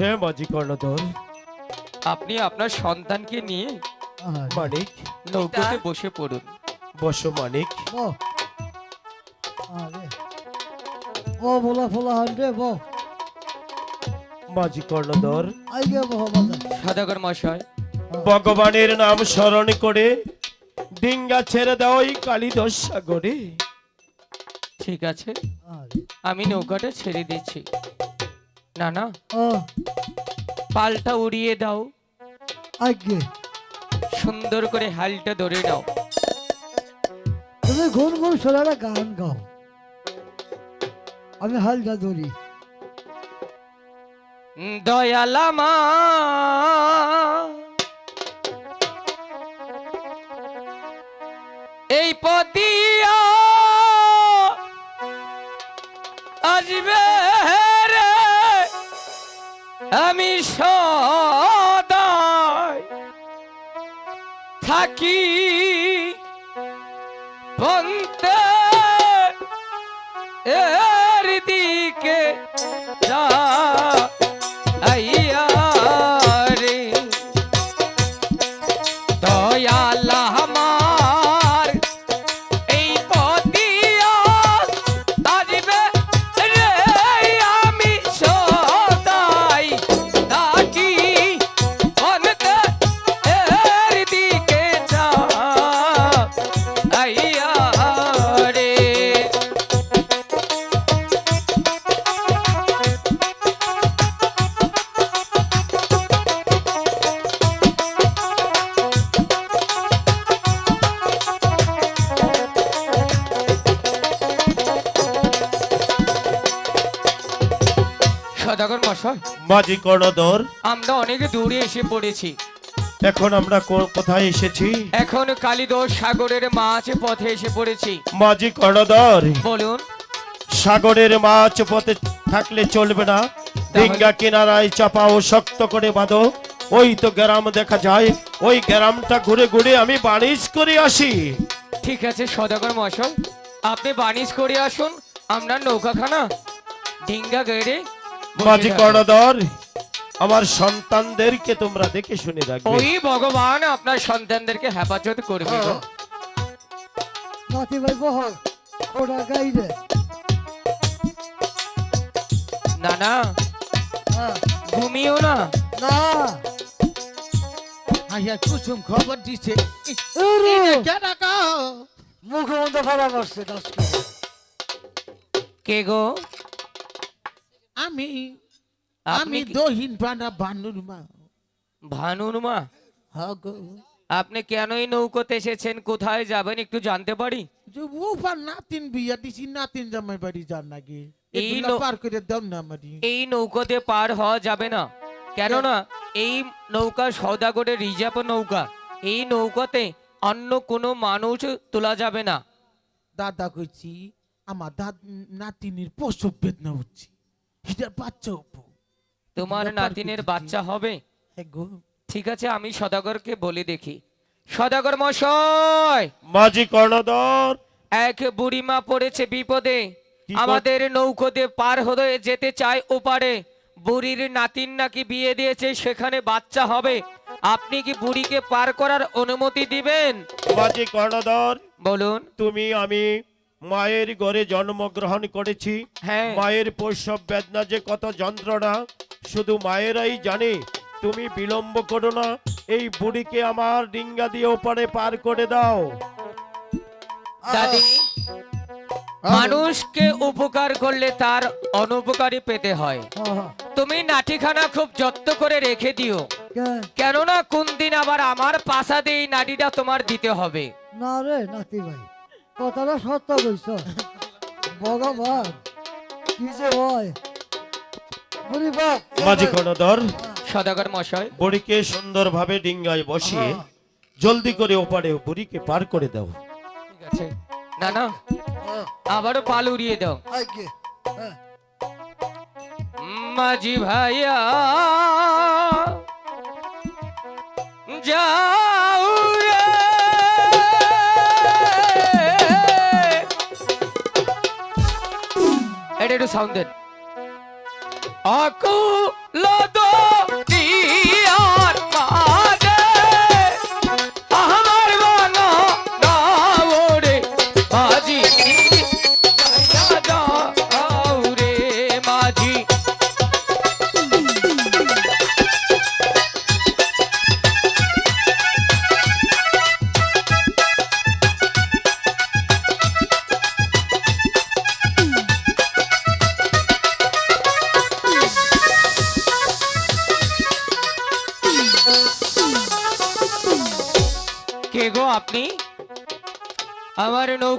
হ্যাঁ মাঝি কর্ণধর। আপনি আপনার সন্তানকে নিয়ে মানিক। নৌকোতে বসে পড়ুন। বসো মানিক। আরে। বো বলা ফলা হান্ডে বো। মাঝি কর্ণধর। আইগে বহ বাজা সদাগর মশাই। ভগবানের নাম স্মরণ করে ডিঙ্গা ছেড়ে দাও এই কালিদশ সাগরে। ঠিক আছে। আমি নৌকাটা ছেড়ে দিচ্ছি। না না ও। পালটা উড়িয়ে দাও। আইগে সুন্দর করে হালটা ধরে নাও। তুমি গুন গুন সোনারা গান গাও। আমি হালটা ধরি। দয়ালামা এই পতিয়া আসবে রে। আমি থাকি। বন্তে এর দিকে যা আইয়া রে দয়াল মাঝি কর্ণধর আমরা অনেক দূরে এসে পড়েছি। এখন আমরা কোথায় এসেছি? এখন কালিদোষ সাগরের মাছ পথে এসে পড়েছি। মাঝি কর্ণধর বলুন। সাগরের মাছ পথে থাকলে চলবে না। ডিঙ্গা কিনারায় চাপা ও শক্ত করে বাঁধো। ওই তো গ্রাম দেখা যায়। ওই গ্রামটা ঘুরে ঘুরে আমি বাণিজ করে আসি। ঠিক আছে সদাগর মশাই আপনি বানিশ করে আসুন। আমরা নৌকাখানা ডিঙ্গা গেড়ে মাঝি। কর্ণধর আমার সন্তানদেরকে তোমরা দেখে শুনে রাখবে। ওই ভগবান আপনার সন্তানদেরকে হেফাজত করবে। নাতি ভাই বহ ওরা গাইরে না না। হ্যাঁ। ঘুমিও না। না। আইয়া কুসুম খবর দিছে। মুখ বন্ধ ফেলা বসছে দশ করে। কে গো? আমি আমি দহিন পানা বানুর মা। ভানুর মা? হগো আপনি কেনই নৌকোতে এসেছেন? কোথায় যাবেন? একটু জানতে পারি? নাতিন বিয়া দিছি নাতিন জামাই বাড়ি যান নাকি এই পার করে দাও না আমারি। এই নৌকোতে পার হওয়া যাবে না। কেননা এই নৌকা সৌদাগরের রিজার্ভ নৌকা। এই নৌকাতে অন্য কোনো মানুষ তোলা যাবে না। দাদা কইছি আমার দাদ নাতিনির প্রসব বেদনা হচ্ছে। এটার বাচ্চা উপো তোমার নাতিনের বাচ্চা হবে? হ্যাঁ গো। ঠিক আছে আমি সদাগরকে বলে দেখি। সদাগর মশাই! মাঝি কর্ণধর! এক বুড়িমা পড়েছে বিপদে। আমাদের নৌকোতে পার হয়ে যেতে চায় ওপারে। বুড়ির নাতিন নাকি বিয়ে দিয়েছে সেখানে বাচ্চা হবে। আপনি কি বুড়িকে পার করার অনুমতি দিবেন? মাঝি কর্ণধর বলুন। তুমি আমি মায়ের ঘরে জন্মগ্রহণ করেছি। হ্যাঁ। মায়ের প্রসব বেদনা যে কত যন্ত্রণা শুধু মায়েরাই জানে তুমি বিলম্ব করো না এই বুড়িকে আমার ডিঙ্গা দিয়ে ওপারে পার করে দাও। দাদি মানুষকে উপকার করলে তার অনুপকারী পেতে হয়। তুমি নাটিখানা খুব যত্ন করে রেখে দিও। কেননা কোন দিন আবার আমার পাশা দিয়ে নাটিটা তোমার দিতে হবে। না রে নাতি ভাই। কথাটা সত্য কইছ। ভগবান কি যে হয়। মাঝি সদাগর মশাই। বুড়িকে সুন্দরভাবে ডিঙ্গায় বসিয়ে জলদি করে ওপারে বুড়িকে পার করে দাও। ঠিক আছে। না না আবারও পাল উড়িয়ে দাও। হ্যাঁ। মাঝি ভাইয়া যাও সাউন্ড দেন আকুল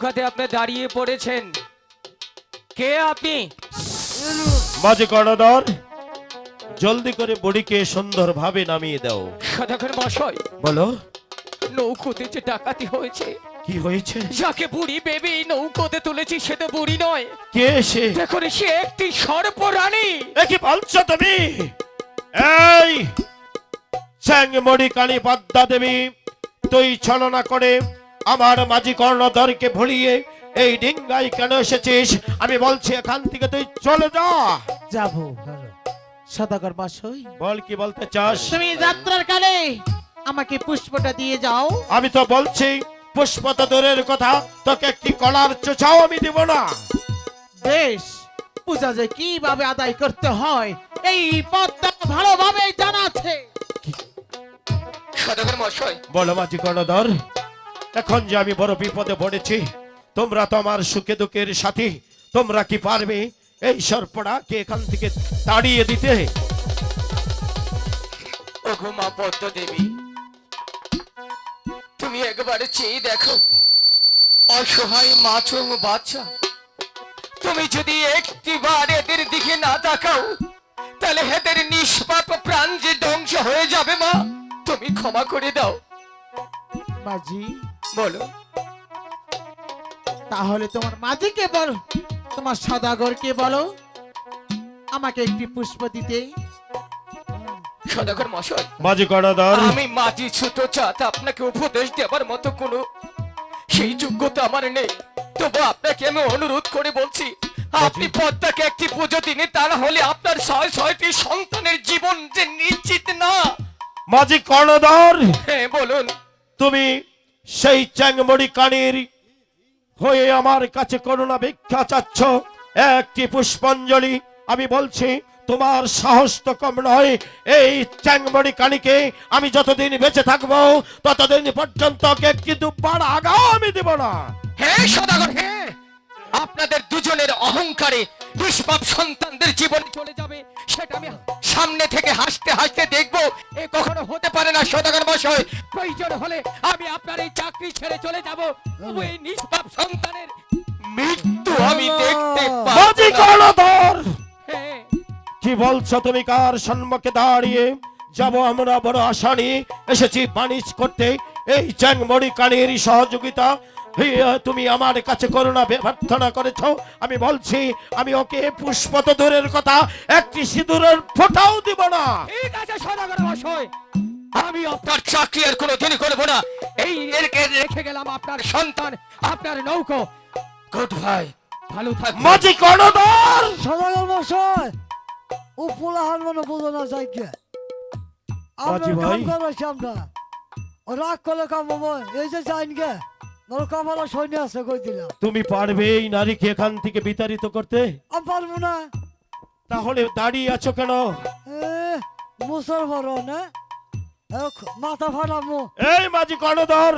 নৌকাতে আপনি দাঁড়িয়ে পড়েছেন। কে আপনি? মাঝি কর্ণধর জলদি করে বুড়িকে সুন্দরভাবে নামিয়ে দাও। সদাগর মশাই বলো। নৌকোতে যে ডাকাতি হয়েছে কি হয়েছে? যাকে বুড়ি বেবি নৌকোতে তুলেছি সে তো বুড়ি নয়। কে সে? দেখুন সে একটি সর্পরানী এ কি বলছো তুমি? এই চ্যাংমড়ি কালী পদ্মা দেবী তুই ছলনা করে আমার মাঝি কর্ণধরকে ভুলিয়ে এই ডিঙ্গাই কেন এসেছিস? আমি বলছি এখান থেকে তুই চলে যা। যাব সদাগর মশাই বল কি বলতে চাস? তুমি যাত্রার কালে আমাকে পুষ্পটা দিয়ে যাও। আমি তো বলছি পুষ্প তো দূরের কথা তোকে একটি কলার চোচাও আমি দিব না। বেশ পূজা যে কীভাবে আদায় করতে হয় এই পথটা ভালোভাবে জানা আছে। সদাগর মশাই বলো মাঝি কর্ণধর। এখন যে আমি বড় বিপদে পড়েছি তোমরা তো আমার সুখে দুঃখের সাথী। তোমরা কি পারবে এই সর্পটাকে এখান থেকে তাড়িয়ে দিতে? ঘুমা পদ্ম দেবী তুমি একবার চেয়ে দেখো অসহায় মাছ ও বাচ্চা। তুমি যদি একটিবার এদের দিকে না তাকাও তাহলে এদের নিষ্পাপ প্রাণ যে ধ্বংস হয়ে যাবে মা। তুমি ক্ষমা করে দাও। বাজি বলো। তাহলে তোমার মাঝিকে বলো? তোমার সদাগরকে বলো? আমাকে একটি পুষ্প দিতে। সদাগর মশাই মাঝি আমি মাটি ছোট চাঁদ আপনাকে উপদেশ দেওয়ার মতো কোনো সেই যোগ্যতা আমার নেই। তবু আপনাকে আমি অনুরোধ করে বলছি আপনি পদ্মাকে একটি পুজো দিনে তা হলে আপনার ছয় ছয়টি সন্তানের জীবন যে নিশ্চিত না। মাঝি কর্ণধর। হ্যাঁ বলুন। তুমি সেই চ্যাংমড়ি কানির হয়ে আমার কাছে করোনা ভিক্ষা চাচ্ছ। একটি পুষ্পাঞ্জলি আমি বলছি, তোমার সাহস তো কম নয়। এই চ্যাংমড়ি কানিকে আমি যতদিন বেঁচে থাকব, ততদিন পর্যন্ত ওকে কিন্তু পাড় আগাও আমি দেব না। হে সদাগর, হে! আপনাদের দুজনের অহংকারে নিষ্পাপ সন্তানদের জীবন চলে যাবে, সেটা আমি সামনে থেকে হাসতে হাসতে দেখব এ কখনো হতে পারে না সদাগর মশাই প্রয়োজন হলে আমি আপনার এই চাকরি ছেড়ে চলে যাব। তবু এই নিষ্পাপ সন্তানের মৃত্যু আমি দেখতে পাবো হ্যাঁ কি বলছো তুমি কার সম্মুখে দাঁড়িয়ে? যাব আমরা বড় আশা নিয়ে। এসেছি বাণিজ করতে। এই চ্যাংমড়ি কানির সহযোগিতা তুমি আমার কাছে করোনা প্রার্থনা করেছ। আমি বলছি আমি ওকে পুষ্প তো দূরের কথা একটি সিঁদুরের ফোঁটাও দিব না। ঠিক আছে সদাগর মশাই আমি আপনার চাকরি আর কোনোদিন করব না। এই এরকে রেখে গেলাম আপনার সন্তান আপনার নৌকো। গুড ভাই। ভালো থাকবেন। মাঝি কর্ণধর! সদাগর মশাই ও পোলাহান মনে বোঝো না যাই কে। বাজি আমরা কাম করেছি আমরা। ও রাগ করলে কাম হব এই যে যাইন গে। সৈন্য আছে কই দিলাম তুমি পারবে এই নারীকে এখান থেকে বিতাড়িত করতে? আমি পারব না। তাহলে দাঁড়িয়ে আছো কেন? না? মাথা এই মাঝি কর্ণধর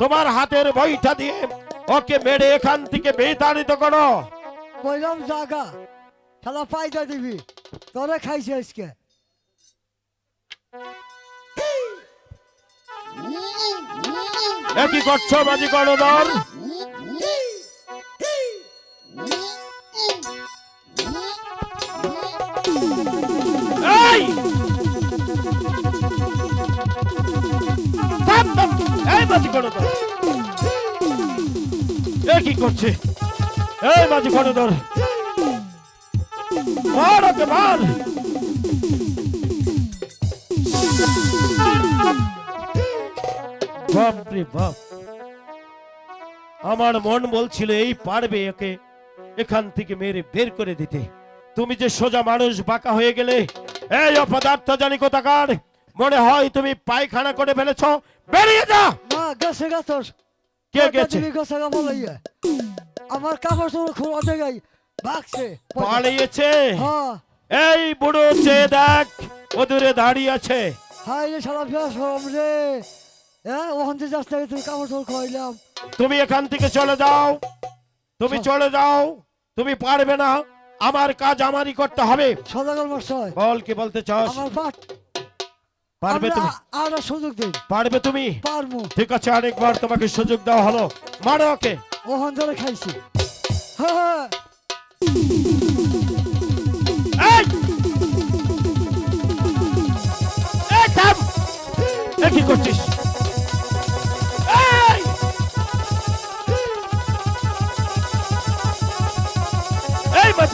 তোমার হাতের বইটা দিয়ে ওকে মেরে এখান থেকে বিতাড়িত করো। কইলাম জাগা। খেলা পাইটা দিবি। তোরে খাইছে আজকে। এ কি করছ মাঝি কর্ণধর কি করছে? এই মাঝি কর্ণধর মার ওকে মার। বাপরে বাপ। আমার মন বলছিল এই পারবে একে এখান থেকে মেরে বের করে দিতে। তুমি যে সোজা মানুষ বাঁকা হয়ে গেলে এই অপদার্থ জানি কোথাকার? মনে হয় তুমি পায়খানা করে ফেলেছ। বেরিয়ে যা! গেছে কে গেছে? গেছে বলাইয়া আমার কাপড় চোপড় খুঁড়তে গাই পালিয়েছে। হ্যাঁ। এই বুড়ো চেয়ে দেখ ও দূরে দাঁড়িয়ে আছে। হাই রে সারা ফেস রে। হ্যাঁ ওখান থেকে যাস তুই কাপড় খাইলাম তুমি এখান থেকে চলে যাও। তুমি চলে যাও। তুমি পারবে না। আমার কাজ আমারই করতে হবে। সদাগর মশাই বল কি বলতে চাস? আমার পারবে তুমি। আর সুযোগ দিন পারবে তুমি? পারমু ঠিক আছে আরেকবার তোমাকে সুযোগ দেওয়া হলো। মারো ওকে। ওখান ধরে খাইছি। হ্যাঁ হ্যাঁ। কি করছিস?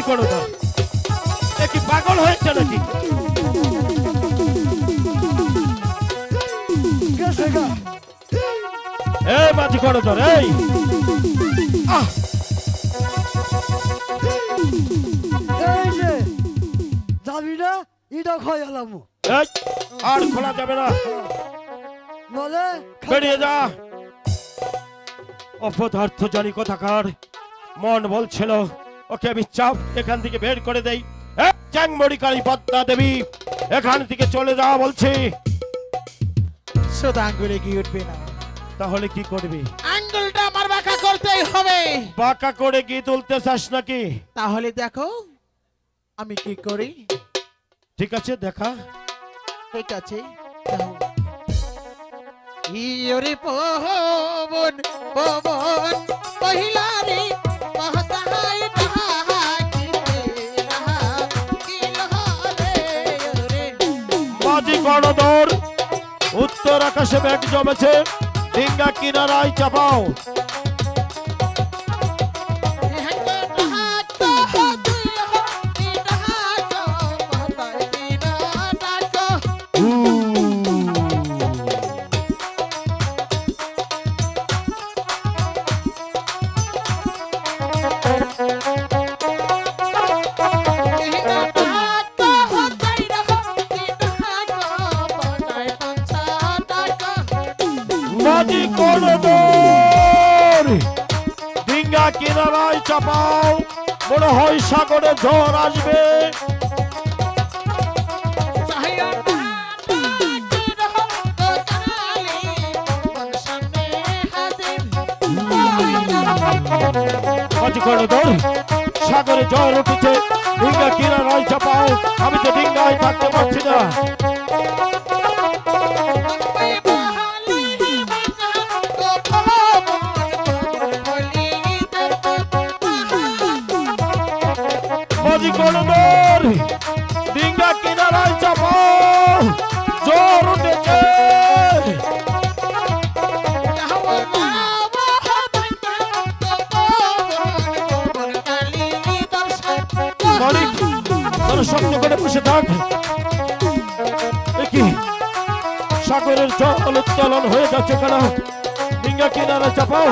করো এ কি পাগল হয়েছে নাকি? এই মাছি করো তো এই আহ! যাবি না? এটা খাই এলাম। আর খোলা যাবে না। নলে বেরিয়ে যা। অপদার্থ জানি কোথাকার মন বলছিল। ওকে আমি চাপ এখান থেকে বের করে দেই। চ্যাংমড়ি কালী পদ্মা দেবী এখান থেকে চলে যাওয়া বলছি। শুধু আঙ্গুলে গিয়ে উঠবে না। তাহলে কি করবি? আঙ্গুলটা আমার বাঁকা করতেই হবে। বাঁকা করে তুলতে চাস নাকি? তাহলে দেখো আমি কি করি? ঠিক আছে দেখা। ঠিক আছে। ইয়োরে পবন পবন পহিলা গণদর। উত্তর আকাশে ব্যাগ জমেছে ডিঙ্গা কিনারায় চাপাও। কিনারায় চাপাও। মনে হয় সাগরে ঝড় আসবে। সাগরে ঝড় উঠেছে। ডিঙ্গা কিনারায় চাপাও। আমি তো ডিঙ্গায় থাকতে পারছি না। গণদর ডিঙ্গা কিনারায় চাপাও ঝড় উঠেছে। স্বপ্ন করে বসে থাক। দেখি, সাগরের জল উত্তোলন হয়ে যাচ্ছে কেন। ডিঙ্গা কিনারা চাপাও